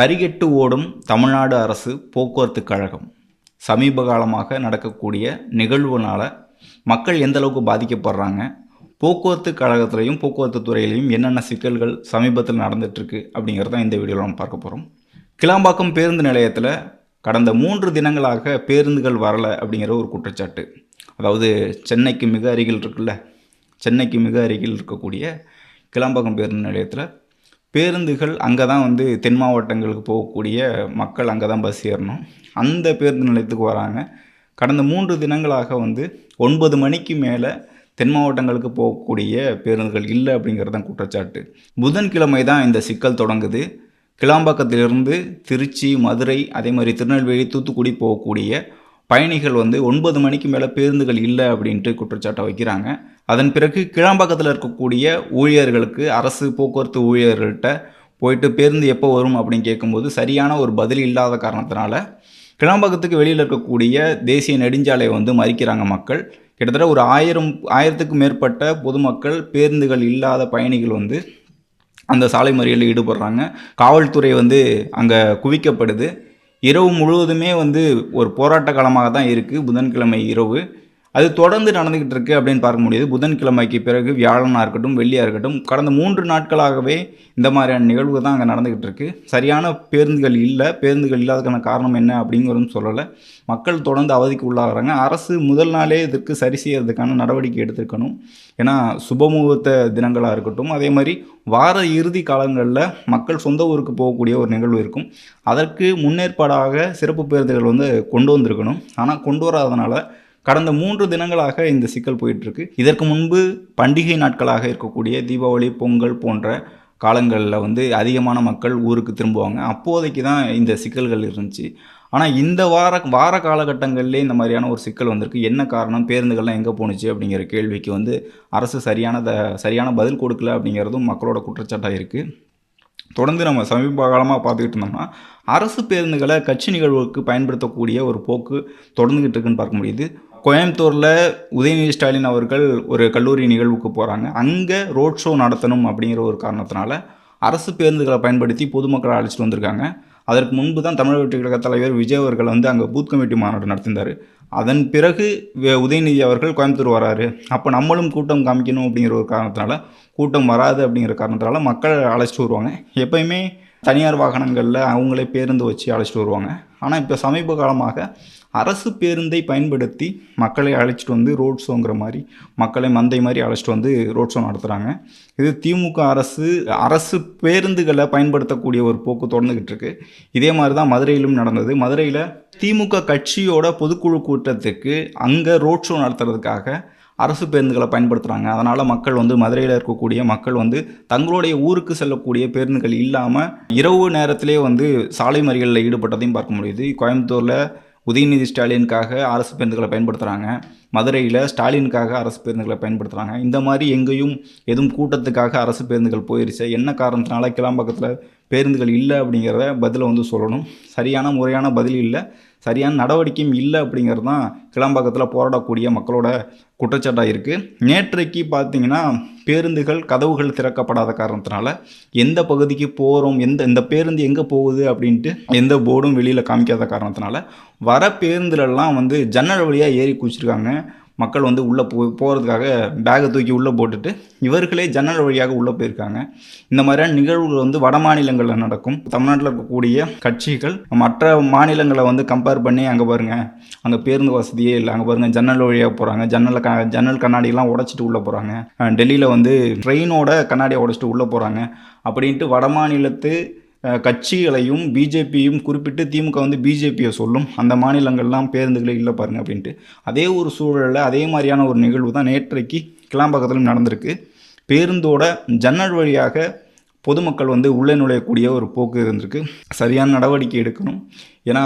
தறிகெட்டு ஓடும் தமிழ்நாடு அரசு போக்குவரத்து கழகம். சமீப காலமாக நடக்கக்கூடிய நிகழ்வுனால் மக்கள் எந்த அளவுக்கு பாதிக்கப்படுறாங்க? போக்குவரத்து கழகத்துலேயும் போக்குவரத்து துறையிலையும் என்னென்ன சிக்கல்கள் சமீபத்தில் நடந்துட்டுருக்கு அப்படிங்கிறத இந்த வீடியோவில் நம்ம பார்க்க போகிறோம் கிளாம்பாக்கம் பேருந்து நிலையத்தில் கடந்த மூன்று தினங்களாக பேருந்துகள் வரலை அப்படிங்கிற ஒரு குற்றச்சாட்டு. அதாவது சென்னைக்கு மிக அருகில் இருக்குல்ல சென்னைக்கு மிக அருகில் இருக்கக்கூடிய கிளாம்பாக்கம் பேருந்து நிலையத்தில் பேருந்துகள் அங்கே தான் வந்து தென் மாவட்டங்களுக்கு போகக்கூடிய மக்கள் அங்கே தான் பஸ் ஏறணும். அந்த பேருந்து நிலையத்துக்கு வராங்க. கடந்த மூன்று தினங்களாக வந்து ஒன்பது மணிக்கு மேலே தென் மாவட்டங்களுக்கு போகக்கூடிய பேருந்துகள் இல்லை அப்படிங்கிறது தான் குற்றச்சாட்டு. புதன்கிழமை தான் இந்த சிக்கல் தொடங்குது. கிளாம்பாக்கத்திலிருந்து திருச்சி மதுரை அதே மாதிரி திருநெல்வேலி தூத்துக்குடி போகக்கூடிய பயணிகள் வந்து ஒன்பது மணிக்கு மேலே பேருந்துகள் இல்லை அப்படின்ட்டு குற்றச்சாட்டை வைக்கிறாங்க. அதன் பிறகு கிளாம்பாக்கத்தில் இருக்கக்கூடிய ஊழியர்களுக்கு அரசு போக்குவரத்து ஊழியர்கள்ட்ட போயிட்டு பேருந்து எப்போ வரும் அப்படின்னு கேட்கும்போது சரியான ஒரு பதில் இல்லாத காரணத்தினால கிளாம்பகத்துக்கு வெளியில் இருக்கக்கூடிய தேசிய நெடுஞ்சாலையை வந்து மறிக்கிறாங்க மக்கள். கிட்டத்தட்ட ஒரு ஆயிரம் ஆயிரத்துக்கும் மேற்பட்ட பொதுமக்கள் பேருந்துகள் இல்லாத பயணிகள் வந்து அந்த சாலை மறியலில் ஈடுபடுறாங்க. காவல்துறை வந்து அங்கே குவிக்கப்படுது. இரவு முழுவதுமே வந்து ஒரு போராட்ட காலமாக தான் இருக்குது புதன்கிழமை இரவு. அது தொடர்ந்து நடந்துக்கிட்டு இருக்கு அப்படின்னு பார்க்க முடியுது. புதன்கிழமைக்கு பிறகு வியாழனாக இருக்கட்டும் வெள்ளியாக இருக்கட்டும் கடந்த மூன்று நாட்களாகவே இந்த மாதிரியான நிகழ்வு தான் அங்கே நடந்துக்கிட்டு இருக்கு. சரியான பேருந்துகள் இல்லை பேருந்துகள் இல்லாததுக்கான காரணம் என்ன அப்படிங்கிறதும் சொல்லலை. மக்கள் தொடர்ந்து அவதிக்கு உள்ளாகிறாங்க. அரசு முதல் நாளே இதற்கு சரி செய்யறதுக்கான நடவடிக்கை எடுத்திருக்கணும். ஏன்னா சுபமுகூர்த்த தினங்களாக இருக்கட்டும் அதே மாதிரி வார இறுதி காலங்களில் மக்கள் சொந்த ஊருக்கு போகக்கூடிய ஒரு நிகழ்வு இருக்கும். அதற்கு முன்னேற்பாடாக சிறப்பு பேருந்துகள் வந்து கொண்டு வந்திருக்கணும். ஆனால் கொண்டு வராதனால கடந்த மூன்று தினங்களாக இந்த சிக்கல் போயிட்டுருக்கு. இதற்கு முன்பு பண்டிகை நாட்களாக இருக்கக்கூடிய தீபாவளி பொங்கல் போன்ற காலங்களில் வந்து அதிகமான மக்கள் ஊருக்கு திரும்புவாங்க. அப்போதைக்கு தான் இந்த சிக்கல்கள் இருந்துச்சு. ஆனால் இந்த வார வார காலகட்டங்கள்லேயே இந்த மாதிரியான ஒரு சிக்கல் வந்திருக்கு. என்ன காரணம்? பேருந்துகள்லாம் எங்கே போணுச்சு? அப்படிங்கிற கேள்விக்கு வந்து அரசு சரியான த சரியான பதில் கொடுக்கல அப்படிங்கிறதும் மக்களோட குற்றச்சாட்டாக இருக்குது தொடர்ந்து நம்ம சமீப காலமாக பார்த்துக்கிட்டு இருந்தோம்னா அரசு பேருந்துகளை கட்சி நிகழ்வுக்கு பயன்படுத்தக்கூடிய ஒரு போக்கு தொடர்ந்துக்கிட்டு இருக்குன்னு பார்க்க முடியுது. கோயம்புத்தூரில் உதயநிதி ஸ்டாலின் அவர்கள் ஒரு கல்லூரி நிகழ்வுக்கு போகிறாங்க அங்கே ரோட் ஷோ நடத்தணும் அப்படிங்கிற ஒரு காரணத்தினால அரசு பேருந்துகளை பயன்படுத்தி பொதுமக்களை அழைச்சிட்டு வந்திருக்காங்க. அதற்கு முன்பு தான் தமிழக வெற்றி கழக தலைவர் விஜய் அவர்கள் வந்து அங்கே பூத் கமிட்டி மாநாடு நடத்திருந்தார். அதன் பிறகு உதயநிதி அவர்கள் கோயம்புத்தூர் வராரு. அப்போ நம்மளும் கூட்டம் காமிக்கணும் அப்படிங்கிற ஒரு காரணத்தினால கூட்டம் வராது அப்படிங்கிற காரணத்தினால மக்கள் அழைச்சிட்டு வருவாங்க. எப்பயுமே தனியார் வாகனங்களில் அவங்களே பேருந்து வச்சு அழைச்சிட்டு வருவாங்க. ஆனால் இப்போ சமீப காலமாக அரசு பேருந்தை பயன்படுத்தி மக்களை அழைச்சிட்டு வந்து ரோட் ஷோங்கிற மாதிரி மக்களை மந்தை மாதிரி அழைச்சிட்டு வந்து ரோட் ஷோ நடத்துகிறாங்க இது திமுக அரசு அரசு பேருந்துகளை பயன்படுத்தக்கூடிய ஒரு போக்கு தொடர்ந்துக்கிட்டு இருக்கு. இதே மாதிரி தான் மதுரையிலும் நடந்தது. மதுரையில் திமுக கட்சியோட பொதுக்குழு கூட்டத்துக்கு அங்கே ரோட் ஷோ நடத்துறதுக்காக அரசு பேருந்துகளை பயன்படுத்துகிறாங்க அதனால் மக்கள் வந்து மதுரையில் இருக்கக்கூடிய மக்கள் வந்து தங்களுடைய ஊருக்கு செல்லக்கூடிய பேருந்துகள் இல்லாமல் இரவு நேரத்திலே வந்து சாலை மறிகளில் ஈடுபட்டதையும் பார்க்க முடியுது. கோயம்புத்தூரில் உதயநிதி ஸ்டாலினுக்காக அரசு பேருந்துகளை பயன்படுத்துகிறாங்க மதுரையில் ஸ்டாலினுக்காக அரசு பேருந்துகளை பயன்படுத்துகிறாங்க இந்த மாதிரி எங்கேயும் எதுவும் கூட்டத்துக்காக அரசு பேருந்துகள் போயிருச்சு. என்ன காரணத்தினால கிளாம்பாக்கத்தில் பேருந்துகள் இல்லை அப்படிங்கிறத பதிலை வந்து சொல்லணும். சரியான முறையான பதில் இல்லை. சரியான நடவடிக்கையும் இல்லை அப்படிங்கிறது தான் கிளம்பாக்கத்தில் போராடக்கூடிய மக்களோட குற்றச்சாட்டாக இருக்குது நேற்றைக்கு பார்த்தீங்கன்னா பேருந்துகள் கதவுகள் திறக்கப்படாத காரணத்தினால எந்த பகுதிக்கு போகிறோம் எந்த இந்த பேருந்து எங்கே போகுது அப்படின்ட்டு எந்த போர்டும் வெளியில் காமிக்காத காரணத்தினால வர பேருந்துலெல்லாம் வந்து ஜன்னல் வழியாக ஏறி குச்சிருக்காங்க மக்கள் வந்து உள்ளே போ போகிறதுக்காக பேகை தூக்கி உள்ளே போட்டுட்டு இவர்களே ஜன்னல் வழியாக உள்ளே போயிருக்காங்க. இந்த மாதிரியான நிகழ்வுகள் வந்து வட மாநிலங்களில் நடக்கும். தமிழ்நாட்டில் இருக்கக்கூடிய கட்சிகள் மற்ற மாநிலங்களை வந்து கம்பேர் பண்ணி அங்கே பாருங்க அங்கே பேருந்து வசதியே இல்லை. அங்கே பாருங்கள் ஜன்னல் வழியாக போகிறாங்க ஜன்னலில் க ஜன்னல் கண்ணாடியெல்லாம் உடைச்சிட்டு உள்ளே போகிறாங்க டெல்லியில் வந்து ட்ரெயினோட கண்ணாடியை உடைச்சிட்டு உள்ளே போகிறாங்க அப்படின்ட்டு வட மாநிலத்து கட்சிகளையும் பிஜேபியும் குறிப்பிட்டு திமுக வந்து பிஜேபியை சொல்லும். அந்த மாநிலங்கள்லாம் பேருந்துகளே இல்லை பாருங்கள் அப்படின்ட்டு. அதே ஒரு சூழலில் அதே மாதிரியான ஒரு நிகழ்வு தான் நேற்றைக்கு கிளாம்பாக்கத்திலும் நடந்திருக்கு. பேருந்தோட ஜன்னல் வழியாக பொதுமக்கள் வந்து உள்ளே நுழையக்கூடிய ஒரு போக்கு இருந்திருக்கு. சரியான நடவடிக்கை எடுக்கணும். ஏன்னா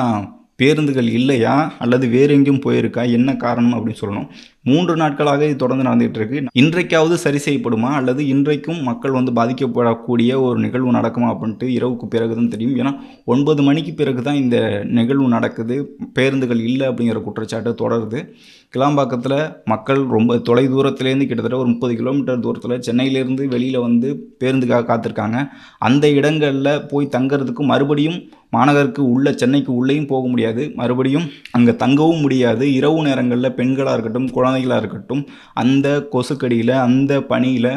பேருந்துகள் இல்லையா? அல்லது வேறு எங்கேயும் போயிருக்கா? என்ன காரணம் அப்படின்னு சொல்லணும். மூன்று நாட்களாக இது தொடர்ந்து நடந்துகிட்டு இருக்கு. இன்றைக்காவது சரி செய்யப்படுமா? அல்லது இன்றைக்கும் மக்கள் வந்து பாதிக்கப்படக்கூடிய ஒரு நிகழ்வு நடக்குமா அப்படின்ட்டு இரவுக்கு பிறகு தான் தெரியும். ஏன்னா ஒன்பது மணிக்கு பிறகு தான் இந்த நிகழ்வு நடக்குது. பேருந்துகள் இல்லை அப்படிங்கிற குற்றச்சாட்டு தொடருது. கிளாம்பாக்கத்தில் மக்கள் ரொம்ப தொலை தூரத்துலேருந்து கிட்டத்தட்ட ஒரு முப்பது கிலோமீட்டர் தூரத்தில் சென்னையிலேருந்து வெளியில் வந்து பேருந்துக்காக காத்திருக்காங்க. அந்த இடங்களில் போய் தங்கிறதுக்கு மறுபடியும் மாநகருக்கு உள்ள சென்னைக்கு உள்ளேயும் போக முடியாது. மறுபடியும் அங்கே தங்கவும் முடியாது. இரவு நேரங்களில் பெண்களாக இருக்கட்டும் குழந்தைகளாக இருக்கட்டும் அந்த கொசுக்கடியில் அந்த பனியில்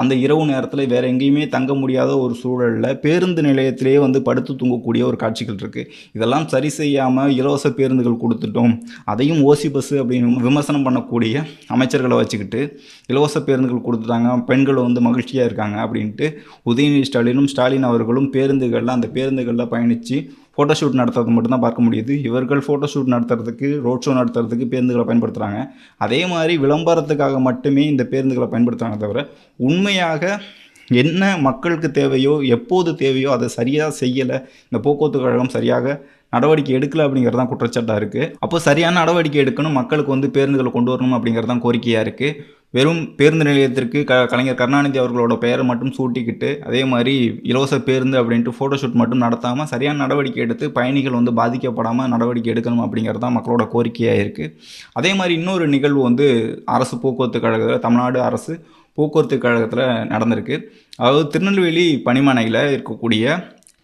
அந்த இரவு நேரத்தில் வேறு எங்கேயுமே தங்க முடியாத ஒரு சூழலில் பேருந்து நிலையத்திலேயே வந்து படுத்து தூங்கக்கூடிய ஒரு காட்சிகள் இருக்குது இதெல்லாம் சரி செய்யாமல் இலவச பேருந்துகள் கொடுத்துட்டோம். அதையும் ஓசி பஸ்ஸு அப்படின்னு விமர்சனம் பண்ணக்கூடிய அமைச்சர்களை வச்சுக்கிட்டு இலவச பேருந்துகள் கொடுத்துட்டாங்க. பெண்கள் வந்து மகிழ்ச்சியாக இருக்காங்க அப்படின்ட்டு உதயநிதி ஸ்டாலினும் ஸ்டாலின் அவர்களும் பேருந்துகளில் அந்த பேருந்துகளில் பயணித்து ஃபோட்டோஷூட் நடத்துறது மட்டும்தான் பார்க்க முடியுது. இவர்கள் ஃபோட்டோஷூட் நடத்துறதுக்கு ரோட் ஷோ நடத்துறதுக்கு பேருந்துகளை பயன்படுத்துகிறாங்க அதே மாதிரி விளம்பரத்துக்காக மட்டுமே இந்த பேருந்துகளை பயன்படுத்துகிறாங்க தவிர உண்மையாக என்ன மக்களுக்கு தேவையோ எப்போது தேவையோ அதை சரியாக செய்யலை. இந்த போக்குவரத்து கழகம் சரியாக நடவடிக்கை எடுக்கல அப்படிங்கிறது தான் குற்றச்சாட்டாக இருக்குது அப்போ சரியான நடவடிக்கை எடுக்கணும் மக்களுக்கு வந்து பேருந்துகளை கொண்டு வரணும் அப்படிங்கிறது தான் கோரிக்கையாக இருக்குது வெறும் பேருந்து நிலையத்திற்கு க கலைஞர் கருணாநிதி அவர்களோட பெயரை மட்டும் சூட்டிக்கிட்டு அதே மாதிரி இலவச பேருந்து அப்படின்ட்டு ஃபோட்டோஷூட் மட்டும் நடத்தாமல் சரியான நடவடிக்கை எடுத்து பயணிகள் வந்து பாதிக்கப்படாமல் நடவடிக்கை எடுக்கணும் அப்படிங்கிறது தான் மக்களோட கோரிக்கையாக இருக்குது அதே மாதிரி இன்னொரு நிகழ்வு வந்து அரசு போக்குவரத்து கழகத்தில் தமிழ்நாடு அரசு போக்குவரத்து கழகத்தில் நடந்திருக்கு. அதாவது திருநெல்வேலி பணிமனையில் இருக்கக்கூடிய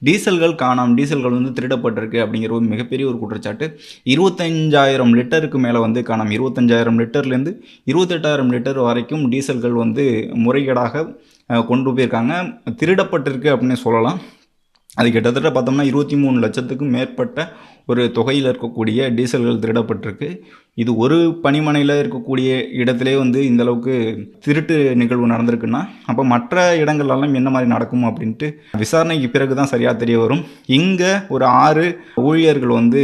டீசல்கள் காணாம் டீசல்கள் வந்து திருடப்பட்டிருக்கு அப்படிங்கிற ஒரு மிகப்பெரிய ஒரு குற்றச்சாட்டு. இருபத்தஞ்சாயிரம் லிட்டருக்கு மேலே வந்து காணாம். இருபத்தஞ்சாயிரம் லிட்டர்லேருந்து இருபத்தெட்டாயிரம் லிட்டர் வரைக்கும் டீசல்கள் வந்து முறைகேடாக கொண்டு போயிருக்காங்க. திருடப்பட்டிருக்கு அப்படின்னு சொல்லலாம். அது கிட்டத்தட்ட பார்த்தோம்னா இருபத்தி மூணு லட்சத்துக்கும் மேற்பட்ட ஒரு தொகையில் இருக்கக்கூடிய டீசல்கள் திருடப்பட்டிருக்கு. இது ஒரு பணிமனையில் இருக்கக்கூடிய இடத்திலே வந்து இந்த அளவுக்கு திருட்டு நிகழ்வு நடந்திருக்குன்னா அப்போ மற்ற இடங்கள்லாம் என்ன மாதிரி நடக்கும் அப்படின்ட்டு விசாரணைக்கு பிறகு தான் சரியாக தெரிய வரும். இங்கே ஒரு ஆறு ஊழியர்கள் வந்து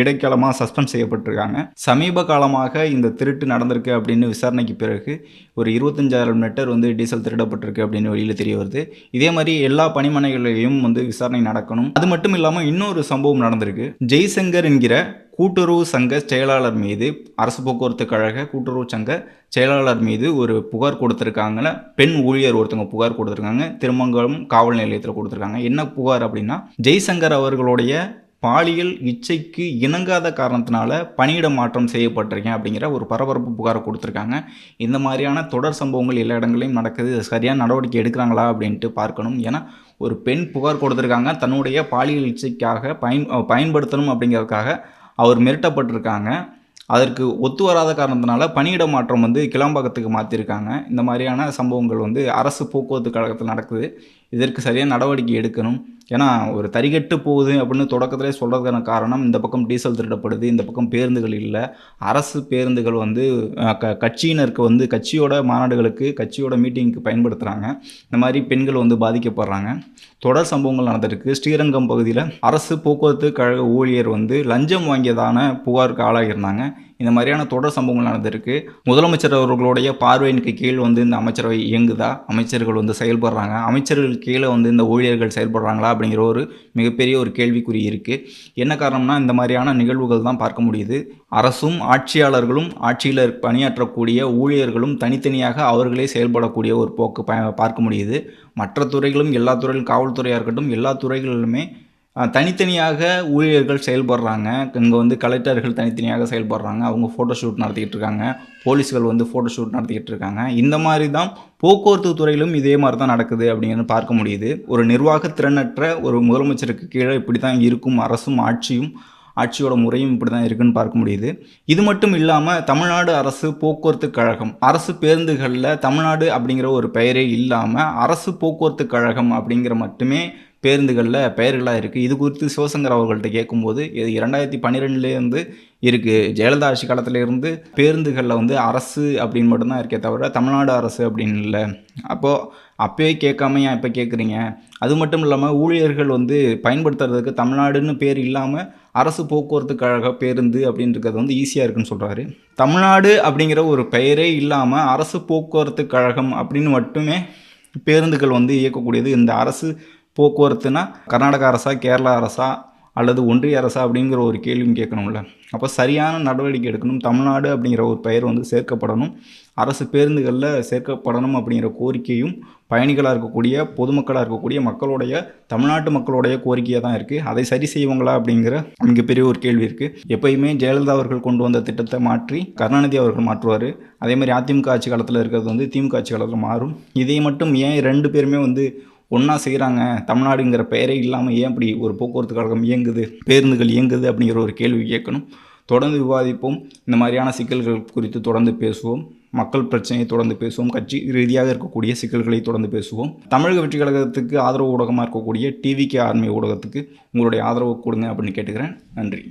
இடைக்காலமாக சஸ்பெண்ட் செய்யப்பட்டிருக்காங்க. சமீப காலமாக இந்த திருட்டு நடந்திருக்கு அப்படின்னு விசாரணைக்கு பிறகு ஒரு இருபத்தஞ்சாயிரம் லிட்டர் வந்து டீசல் திருடப்பட்டிருக்கு அப்படின்னு வெளியில் தெரிய வருது. இதே மாதிரி எல்லா பணிமனைகளையும் வந்து விசாரணை நடக்கணும். அது மட்டும் இல்லாமல் இன்னொரு சம்பவம் நடந்திருக்கு. ஜெய்சங்கர் என்கிற கூட்டுறவு சங்க செயலாளர் மீது அரசு போக்குவரத்து கழக கூட்டுறவு சங்க செயலாளர் மீது ஒரு புகார் கொடுத்துருக்காங்கல்ல பெண் ஊழியர் ஒருத்தவங்க புகார் கொடுத்துருக்காங்க திருமங்கலம் காவல் நிலையத்தில் கொடுத்துருக்காங்க. என்ன புகார் அப்படின்னா ஜெய்சங்கர் அவர்களுடைய பாலியல் இச்சைக்கு இணங்காத காரணத்தினால பணியிட மாற்றம் செய்யப்பட்டிருக்கேன் அப்படிங்கிற ஒரு பரபரப்பு புகாரை கொடுத்துருக்காங்க. இந்த மாதிரியான தொடர் சம்பவங்கள் எல்லா இடங்களையும் நடக்குது. சரியான நடவடிக்கை எடுக்கிறாங்களா அப்படின்ட்டு பார்க்கணும். ஏன்னா ஒரு பெண் புகார் கொடுத்துருக்காங்க. தன்னுடைய பாலியல் இச்சைக்காக பயன் பயன்படுத்தணும் அப்படிங்கிறதுக்காக அவர் மிரட்டப்பட்டிருக்காங்க. அதற்கு ஒத்து வராத காரணத்தினால பணியிட மாற்றம் வந்து கிளாம்பாக்கத்துக்கு மாற்றிருக்காங்க இந்த மாதிரியான சம்பவங்கள் வந்து அரசு போக்குவரத்து கழகத்தில் நடக்குது. இதற்கு சரியாக நடவடிக்கை எடுக்கணும். ஏன்னா ஒரு தறிகட்டு போகுது அப்படின்னு தொடக்கத்திலே சொல்கிறதுக்கான காரணம் இந்த பக்கம் டீசல் திருடப்படுது இந்த பக்கம் பேருந்துகள் இல்லை. அரசு பேருந்துகள் வந்து க கட்சியினருக்கு வந்து கட்சியோட மாநாடுகளுக்கு கட்சியோட மீட்டிங்க்கு பயன்படுத்துகிறாங்க இந்த மாதிரி பெண்கள் வந்து பாதிக்கப்படுறாங்க. தொடர் சம்பவங்கள் நடந்திருக்கு. ஸ்ரீரங்கம் பகுதியில் அரசு போக்குவரத்து கழக ஊழியர் வந்து லஞ்சம் வாங்கியதான புகாருக்கு ஆளாகியிருந்தாங்க. இந்த மாதிரியான தொடர் சம்பவங்கள் நடந்திருக்கு. முதலமைச்சர் அவர்களுடைய பார்வையினுக்கு கீழ் வந்து இந்த அமைச்சரவை இயங்குதா? அமைச்சர்கள் வந்து செயல்படுறாங்க. அமைச்சர்கள் கீழே வந்து இந்த ஊழியர்கள் செயல்படுறாங்களா? அப்படிங்கிற ஒரு மிகப்பெரிய ஒரு கேள்விக்குறி இருக்குது என்ன காரணம்னா இந்த மாதிரியான நிகழ்வுகள் தான் பார்க்க முடியுது. அரசும் ஆட்சியாளர்களும் ஆட்சியில் பணியாற்றக்கூடிய ஊழியர்களும் தனித்தனியாக அவர்களே செயல்படக்கூடிய ஒரு போக்கு ப பார்க்க முடியுது. மற்ற துறைகளும் எல்லா துறையிலும் காவல்துறையாக இருக்கட்டும் எல்லா துறைகளிலுமே தனித்தனியாக ஊழியர்கள் செயல்படுறாங்க. இங்கே வந்து கலெக்டர்கள் தனித்தனியாக செயல்படுறாங்க. அவங்க ஃபோட்டோ ஷூட் நடத்திக்கிட்டு இருக்காங்க. போலீஸ்கள் வந்து ஃபோட்டோ ஷூட் நடத்திக்கிட்டு இருக்காங்க. இந்த மாதிரி தான் போக்குவரத்து துறையிலும் இதே மாதிரி தான் நடக்குது அப்படிங்கிறது பார்க்க முடியுது. ஒரு நிர்வாக திறனற்ற ஒரு முதலமைச்சருக்கு கீழே இப்படி தான் இருக்கும் அரசும் ஆட்சியும் ஆட்சியோட முறையும் இப்படி தான் இருக்குன்னு பார்க்க முடியுது. இது மட்டும் இல்லாமல் தமிழ்நாடு அரசு போக்குவரத்து கழகம் அரசு பேருந்துகளில் தமிழ்நாடு அப்படிங்கிற ஒரு பெயரே இல்லாமல் அரசு போக்குவரத்து கழகம் அப்படிங்கிற மட்டுமே பேருந்துகளில் பெயர்களாக இருக்குது இது குறித்து சிவசங்கர் அவர்கள்ட்ட கேட்கும்போது இது இரண்டாயிரத்தி பன்னிரெண்டுலேருந்து இருக்குது ஜெயலலிதா ஆட்சி காலத்திலேருந்து பேருந்துகளில் வந்து அரசு அப்படின்னு மட்டும்தான் இருக்கே தவிர தமிழ்நாடு அரசு அப்படின்னு இல்லை. அப்போது அப்போயே கேட்காம ஏன் இப்போ கேட்குறீங்க? அது மட்டும் இல்லாமல் ஊழியர்கள் வந்து பயன்படுத்துறதுக்கு தமிழ்நாடுன்னு பேர் இல்லாமல் அரசு போக்குவரத்து கழக பேருந்து அப்படின்றது வந்து ஈஸியாக இருக்குன்னு சொல்கிறாரு தமிழ்நாடு அப்படிங்கிற ஒரு பெயரே இல்லாமல் அரசு போக்குவரத்து கழகம் அப்படின்னு மட்டுமே பேருந்துகள் வந்து இயக்கக்கூடியது. இந்த அரசு போக்குவரத்துனா கர்நாடக அரசா கேரளா அரசா அல்லது ஒன்றிய அரசா அப்படிங்கிற ஒரு கேள்வியும் கேட்கணும்ல. அப்போ சரியான நடவடிக்கை எடுக்கணும். தமிழ்நாடு அப்படிங்கிற ஒரு பெயர் வந்து சேர்க்கப்படணும். அரசு பேருந்துகளில் சேர்க்கப்படணும் அப்படிங்கிற கோரிக்கையும் பயணிகளாக இருக்கக்கூடிய பொதுமக்களாக இருக்கக்கூடிய மக்களுடைய தமிழ்நாட்டு மக்களுடைய கோரிக்கையாக தான் இருக்குது அதை சரி செய்வாங்களா அப்படிங்கிற மிகப்பெரிய ஒரு கேள்வி இருக்குது எப்பயுமே ஜெயலலிதா அவர்கள் கொண்டு வந்த திட்டத்தை மாற்றி கருணாநிதி அவர்கள் மாற்றுவார். அதே மாதிரி அதிமுக ஆட்சி காலத்தில் இருக்கிறது வந்து திமுக ஆட்சி காலத்தில் மாறும். இதை மட்டும் ஏன் ரெண்டு பேருமே வந்து ஒன்றா செய்கிறாங்க தமிழ்நாடுங்கிற பெயரே இல்லாமல் ஏன் இப்படி ஒரு போக்குவரத்து கழகம் இயங்குது? பேருந்துகள் இயங்குது அப்படிங்கிற ஒரு கேள்வி கேட்கணும். தொடர்ந்து விவாதிப்போம். இந்த மாதிரியான சிக்கல்கள் குறித்து தொடர்ந்து பேசுவோம். மக்கள் பிரச்சனையை தொடர்ந்து பேசுவோம். கட்சி ரீதியாக இருக்கக்கூடிய சிக்கல்களை தொடர்ந்து பேசுவோம். தமிழக வெற்றி கழகத்துக்கு ஆதரவு ஊடகமாக இருக்கக்கூடிய டிவிகே ஆர்மி ஊடகத்துக்கு உங்களுடைய ஆதரவு கொடுங்க அப்படின்னு கேட்டுக்கிறேன். நன்றி.